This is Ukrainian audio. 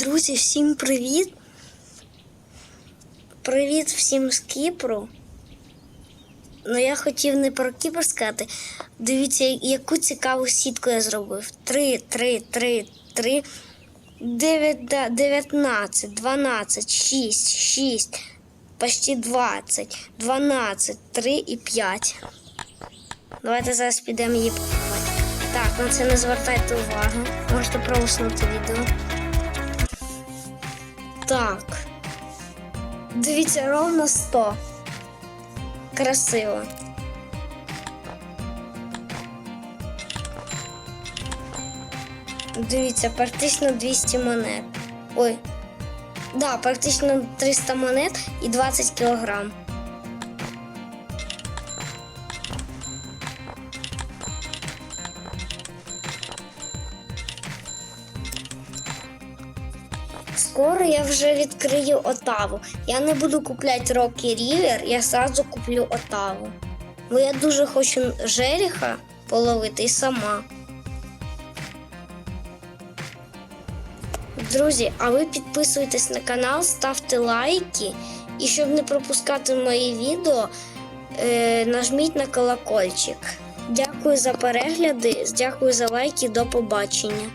Друзі, всім привіт! Привіт всім з Кіпру. Ну, я хотів не про Кіпр сказати. Дивіться, яку цікаву сітку я зробив. 3, 3, 3, 3, 9, 19, 12, 6, 6, почти 20, 12, 3 і 5. Давайте зараз підемо її покупати. Так, на це не звертайте увагу. Можете проуснути відео. Так. Дивіться, ровно 100. Красиво. Дивіться, практично 200 монет. Ой. Да, практично 300 монет і 20 кілограм. Скоро я вже відкрию Отаву. Я не буду купляти Rocky River, я сразу куплю Отаву. Бо я дуже хочу жереха половити сама. Друзі, а ви підписуйтесь на канал, ставте лайки. І щоб не пропускати мої відео, е, нажміть на колокольчик. Дякую за перегляди, дякую за лайки, до побачення.